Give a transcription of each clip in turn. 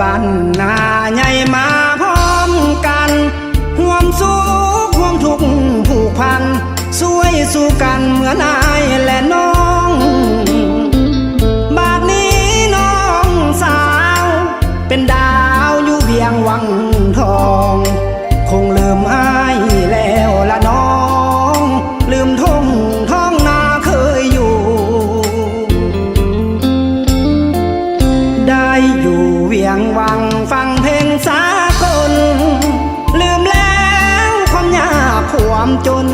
บ้านนาใหญ่มาพร้อมกันห่วมสุขห่วมทุกข์ผูกพันช่วยสู้กันเหมือนอายและน้อง บาดนี้น้องสาว เป็นดาวอยู่เบียงวัง ยงวังฟังเพลงสากล ลืมแล้วความยากความจน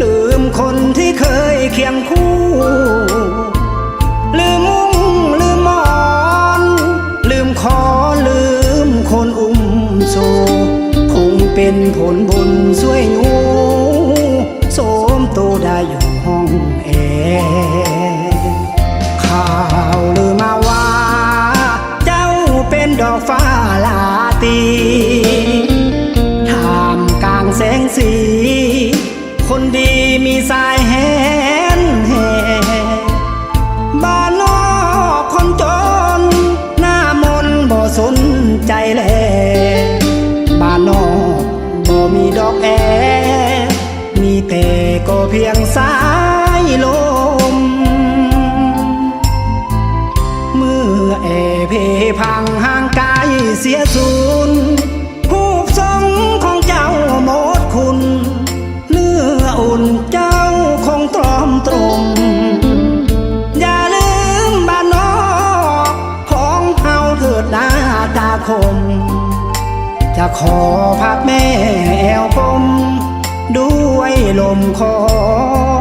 ลืมคนที่เคยเคียงคู่ ลืมมุ้งลืมมอน ลืมคอลืมคนอุ้มสูคงเป็นผลบุญช่วยห ตีท่ามกลางแสงสี คนดีมีสายแหนแห่บ้านนอกคนจน หน้ามนบ่สนใจแลบ้านนอกบ่มีดอกแอ มีแต่ก็เพียงสายลม เมื่อแอเพพังางกายเสียสูญผู้ทรงของเจ้าหมดคุณ เนื้ออุ่นเจ้าคงตรอมตรมอย่าลืมบ้านนอกของเฮาเถิดนาตาคม จะขอพักแม่แอวกลมด้วยลมของ